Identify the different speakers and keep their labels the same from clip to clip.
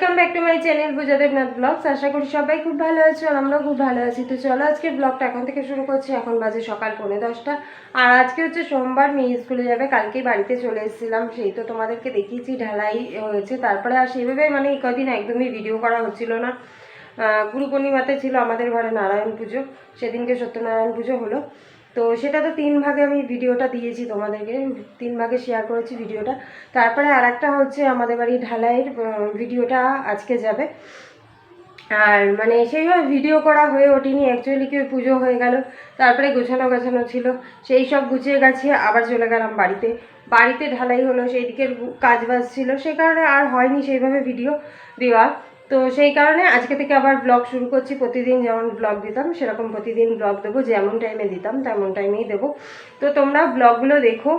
Speaker 1: Welcome back to my channel বুজাদেবনাথ blogs আশা করি সবাই খুব ভালো আছো আর আমরাও খুব ভালো আছি। তো চলো আজকে ব্লগটা এখন থেকে শুরু করছি। এখন বাজে সকাল পৌনে দশটা। আর আজকে হচ্ছে সোমবার, মেয়ে স্কুলে যাবে। কালকেই বাড়িতে চলে এসেছিলাম। সেই তো তোমাদেরকে দেখিয়েছি, ঢালাই হয়েছে। তারপরে আর সেভাবে মানে এই কদিন একদমই ভিডিও করা হচ্ছিল না। গুরু পূর্ণিমাতে ছিল আমাদের ঘরে নারায়ণ পুজো। সেদিনকে সত্যনারায়ণ পুজো হলো। তো সেটা তো তিন ভাগে আমি ভিডিওটা দিয়েছি তোমাদেরকে, তিন ভাগে শেয়ার করেছি ভিডিওটা। তারপরে আর একটা হচ্ছে আমাদের বাড়ি ঢালাইয়ের ভিডিওটা আজকে যাবে। আর মানে সেইভাবে ভিডিও করা হয়ে ওঠেনি অ্যাকচুয়ালি কি পুজো হয়ে গেল, তারপরে গোছানো গোছানো ছিল, সেই সব গুছিয়ে গাছিয়ে আবার চলে গেলাম বাড়িতে। বাড়িতে ঢালাই হলো সেই দিকের কাজ বাজ ছিল সেই কারণে আর হয়নি সেইভাবে ভিডিও দেওয়া। তো সেই কারণে আজকে থেকে আবার ব্লগ শুরু করছি। প্রতিদিন যেমন ব্লগ দিতাম, সেরকম প্রতিদিন ব্লগ দেবো। যেমন টাইমে দিতাম, তেমন টাইমেই দেবো। তো তোমরা ব্লগগুলো দেখো।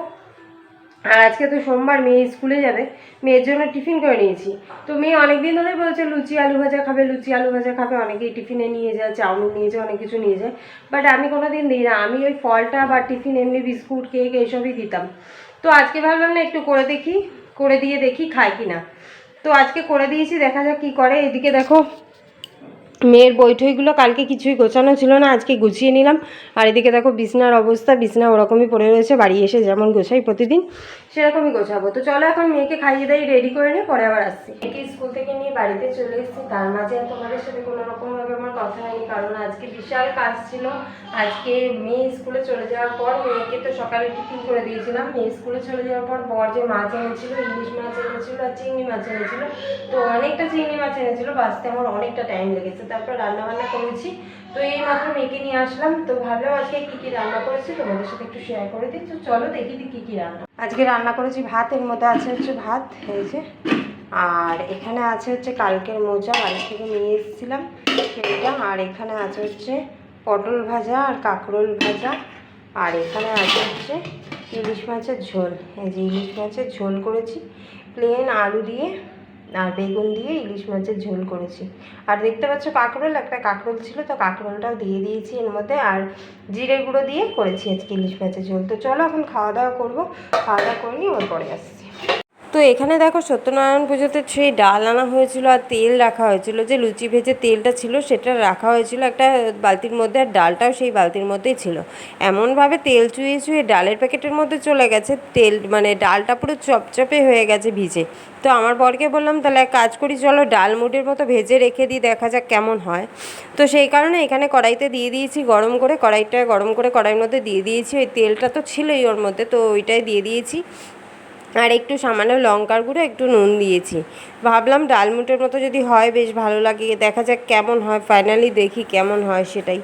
Speaker 1: আর আজকে তো সোমবার, মেয়ে স্কুলে যাবে। মেয়ের জন্য টিফিন করে নিয়েছি। তো মেয়ে অনেকদিন ধরে বলছে, লুচি, আলু ভাজা খাবে, লুচি, আলু ভাজা খাবে। অনেকেই টিফিনে নিয়ে যায়, চাউমিন নিয়ে যায়, অনেক কিছু নিয়ে যায়। বাট আমি কোনো দিন দিই না। আমি ওই ফলটা বা টিফিন, এমনি বিস্কুট, কেক, এইসবই দিতাম। তো আজকে ভাবলাম না, একটু করে দেখি, করে দিয়ে দেখি খায় কি না তো আজকে করে দিয়েছি দেখা যাক কি করে। এদিকে দেখো মেয়ের বৈঠইগুলো কালকে কিছুই গোছানো ছিল না, আজকে গুছিয়ে নিলাম। আর এদিকে দেখো বিছনার অবস্থা, বিছনা ওরকমই পড়ে রয়েছে, বাড়ি এসে যেমন গোছাই প্রতিদিন, সেরকমই গোছাবো। তো চলো এখন মেয়েকে খাইয়ে দেয় রেডি করে নিয়ে পরে আবার আসছি। মেয়েকে স্কুল থেকে নিয়ে বাড়িতে চলে এসেছি, তার মাঝে তোমাদের সাথে কোনো রকমভাবে আমার কথা হয়নি, কারণ আজকে বিশাল কাজ ছিল। আজকে মেয়ে স্কুলে চলে যাওয়ার পর মেয়েকে তো সকালে টিফিন করে দিয়েছিলাম, মেয়ে স্কুলে চলে যাওয়ার পর বর যে মাছ এনেছিল, ইলিশ মাছ এনেছিল আর চিংড়ি মাছ এনেছিল, তো অনেকটা চিংড়ি মাছ এনেছিল, বাঁচতে আমার অনেকটা টাইম লেগেছে। তারপর রান্না বান্না করেছি। তো এই মাত্র মেয়েকে নিয়ে আসলাম। তো ভাবলাম আজকে কী কী রান্না করেছি তোমাদের সাথে একটু শেয়ার করে দিই। তো চলো দেখি দিই কী কী রান্না। আজকে রান্না করেছি ভাত, এর মধ্যে আছে হচ্ছে ভাত, এই যে। আর এখানে আছে হচ্ছে কালকের মোজা বাড়ি থেকে নিয়ে এসেছিলাম সেইটা। আর এখানে আছে হচ্ছে পটল ভাজা আর কাঁকরোল ভাজা। আর এখানে আছে হচ্ছে ইলিশ মাছের ঝোল। এই যে ইলিশ মাছের ঝোল করেছি। প্লেন আলু দিয়ে আর বেগুন দিয়ে ইলিশ মাছের ঝোল করেছি। আর দেখতে পাচ্ছ কাঁকরোল, একটা কাঁকরোল ছিল, তো কাঁকরোলটাও দিয়ে দিয়েছি এর মধ্যে। আর জিরে গুঁড়ো দিয়ে করেছি আজকে ইলিশ মাছের ঝোল। তো চলো এখন খাওয়া দাওয়া করব। খাওয়া দাওয়া করে নিয়ে ওর পরে আসছি। তো এখানে দেখো সত্যনারায়ণ পুজোতে সেই ডাল আনা হয়েছিল আর তেল রাখা হয়েছিল। যে লুচি ভেজে তেলটা ছিল সেটা রাখা হয়েছিল একটা বালতির মধ্যে আর ডালটাও সেই বালতির মধ্যেই ছিল। এমনভাবে তেল চুইয়ে চুইয়ে ডালের প্যাকেটের মধ্যে চলে গেছে। তেল মানে ডালটা পুরো চপচপে হয়ে গেছে ভিজে। তো আমার বরকে বললাম, তাহলে এক কাজ করি, চলো ডাল মুডের মতো ভেজে রেখে দিই, দেখা যাক কেমন হয়। তো সেই কারণে এখানে কড়াইতে দিয়ে দিয়েছি গরম করে, কড়াইটা গরম করে কড়াইয়ের মধ্যে দিয়ে দিয়েছি। ওই তেলটা তো ছিলই ওর মধ্যে, তো ওইটাই দিয়ে দিয়েছি। আর একটু সামান্য লঙ্কার গুঁড়ো, একটু নুন দিয়েছি। ভাবলাম ডালমুটের মতো যদি হয়, বেশ ভালো লাগে। দেখা যাক কেমন হয় ফাইনালি দেখি কেমন হয় সেটাই।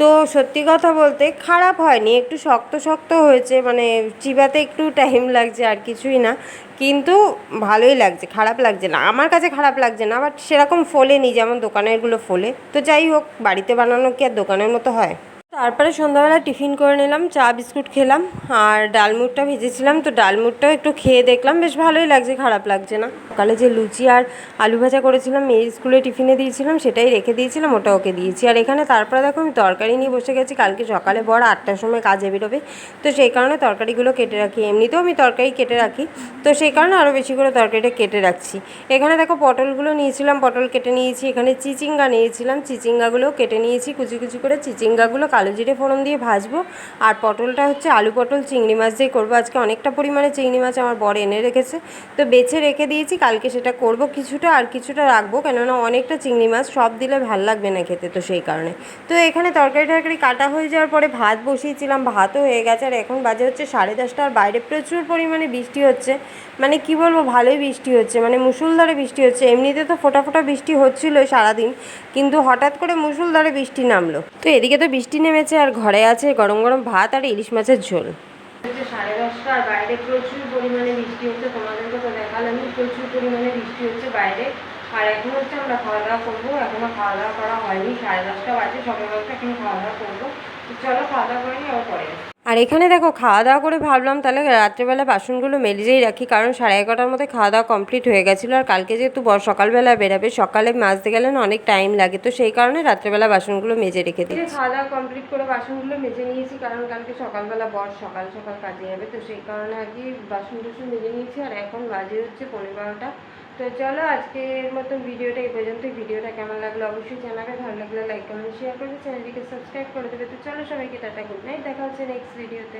Speaker 1: তো সত্যি কথা বলতে খারাপ হয়নি, একটু শক্ত শক্ত হয়েছে মানে চিবাতে একটু টাইম লাগছে, আর কিছুই না। কিন্তু ভালোই লাগছে, খারাপ লাগছে না। আমার কাছে খারাপ লাগছে না বাট সেরকম ফোলেনি, যেমন দোকানেরগুলো ফোলে। তো যাই হোক, বাড়িতে বানানো কি আর দোকানের মতো হয়? তারপরে সন্ধ্যাবেলা টিফিন করে নিলাম, চা, বিস্কুট খেলাম, আর ডালমুটটা ভেজেছিলাম। তো ডালমুটটাও একটু খেয়ে দেখলাম, বেশ ভালোই লাগছে, খারাপ লাগছে না। সকালে যে লুচি আর আলু ভাজা করেছিলাম মেয়ের স্কুলে টিফিনে দিয়েছিলাম, সেটাই রেখে দিয়েছিলাম, ওটা ওকে দিয়েছি। আর এখানে তারপরে দেখো, আমি তরকারি নিয়ে বসে গেছি, কালকে সকালে বড় আটটার সময় কাজে বেরোবে। তো সেই কারণে তরকারিগুলো কেটে রাখি, এমনিতেও আমি তরকারি কেটে রাখি। তো সেই কারণে আরও বেশি করে তরকারিটা কেটে রাখছি। এখানে দেখো, পটলগুলো নিয়েছিলাম, পটল কেটে নিয়েছি, এখানে চিচিঙ্গা নিয়েছিলাম, চিচিঙ্গাগুলোও কেটে নিয়েছি, কুচি কুচি করে চিচিঙ্গাগুলো কালো জিরে ফোড়ন দিয়ে ভাজবো। আর পটলটা হচ্ছে আলু পটল, চিংড়ি মাছ দিয়ে করব। আজকে অনেকটা পরিমাণে চিংড়ি মাছ আমার বর এনে রেখেছে। তো বেছে রেখে দিয়েছি, কালকে সেটা করব কিছুটা আর কিছুটা রাখব। কেননা অনেকটা চিংড়ি মাছ সব দিলে ভালো লাগবে না খেতে তো সেই কারণে। তো এখানে তরকারি টরকারি কাটা হয়ে যাওয়ার পরে ভাত বসিয়েছিলাম, ভাতও হয়ে গেছে। আর এখন বাজে হচ্ছে সাড়ে দশটা। আর বাইরে প্রচুর পরিমাণে বৃষ্টি হচ্ছে। মানে কি বলব, ভালোই বৃষ্টি হচ্ছে। মানে মুসুলধারে বৃষ্টি হচ্ছে। এমনিতে তো ফোটা ফোটা বৃষ্টি হচ্ছিল সারাদিন। কিন্তু হঠাৎ করে মুসুলধারে বৃষ্টি নামলো। তো এদিকে তো বৃষ্টি নেমেছে আর ঘরে আছে গরম গরম ভাত আর ইলিশ মাছের ঝোল। সাড়ে দশটা আর বাইরে প্রচুর পরিমাণে বৃষ্টি হচ্ছে, তোমাদেরকে তো প্রচুর পরিমাণে বৃষ্টি হচ্ছে বাইরে। আর হচ্ছে আমরা খাওয়া দাওয়া করব এখনও খাওয়া দাওয়া করা হয়নি, সাড়ে সকাল এখন খাওয়া দাওয়া করব। চলো খাওয়া দাওয়া করে নিই, আবার পরে। আর এখানে দেখো খাওয়া দাওয়া করে ভাবলাম তাহলে রাত্রেবেলা বাসনগুলো মেলিয়েই রাখি, কারণ সাড়ে এগারোটার মধ্যে খাওয়া দাওয়া কমপ্লিট হয়ে গেছিল। আর কালকে যেহেতু সকালবেলা বেরাবে, সকালে মাজতে গেলে না অনেক টাইম লাগে, তো সেই কারণে রাত্রেবেলা বাসনগুলো মেজে রেখে দিই। খাওয়া দাওয়া কমপ্লিট করে বাসনগুলো মেজে নিয়েছি, কারণ কালকে সকালবেলা বর সকাল সকাল কাজে যাবে, তো সেই কারণে আর কি বাসন টাসন মেজে নিয়েছি। আর এখন বাজে হচ্ছে পনেরো বারোটা। তো চলো আজকের মতন ভিডিওটা এই পর্যন্ত ভিডিওটা কেমন লাগল অবশ্যই জানাবে। ভালো লাগলে লাইক কমেন্ট শেয়ার করবে। চ্যানেলটিকে সাবস্ক্রাইব করে দেবে। তো চলো সবাইকে টাটা গুড নাইট দেখা হচ্ছে নেক্সট ভিডিওতে